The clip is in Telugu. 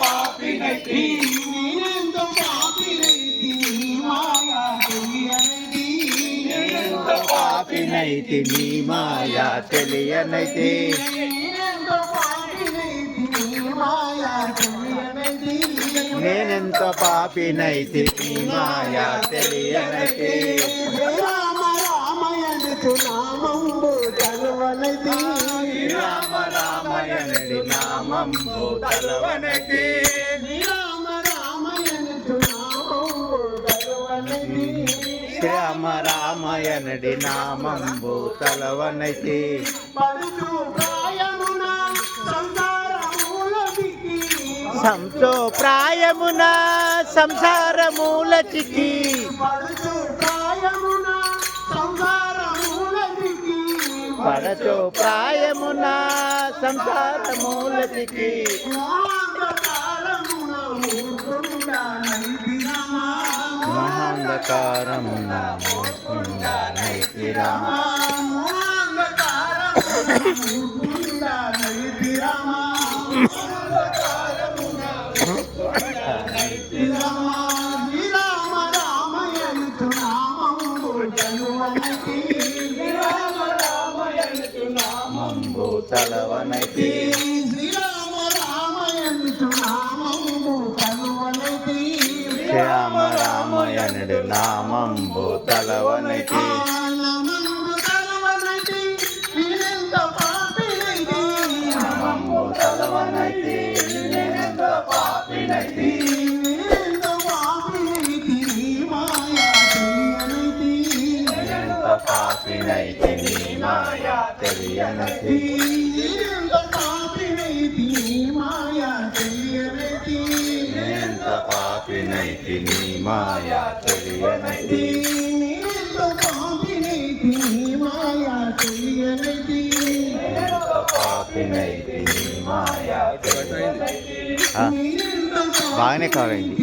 పాపినైతి నేనెంతో పాపినైతి నీ మాయా తెలియనిది నేనెంత పాపినైతి నీ మాయా తెలియనైతి. నేనెంతో పాపినైతి నీ మాయా నేనెంత పాపినైతి నీ మాయా తెలియనైతి. రామ నామంబు నామంబు తలవనైతి రామ రామయనుడి నామంబు దిక్కి సంతో ప్రాయమున సంసారమూల చికి పరుచు ప్రాయమున పరచో ప్రాయమున సంసారమూల చికి మోహంధకారమున మూర్ఖుండా నైతిరమా మహాంధకారమున మూర్ఖుండా నైతి రామ మంబు తలవనైతి శ్రీరామ రామయనుడి నామంబు తలవనైతి. నేనెంత పాపినైతి నీ మాయా తెలియనైతి నేనెంత పాపినైతి నీ మాయా తెలియనైతి నేనెంత పాపినైతి నీ మాయా తెలియనైతి ఆ, బాగానే కవర్ అయింది.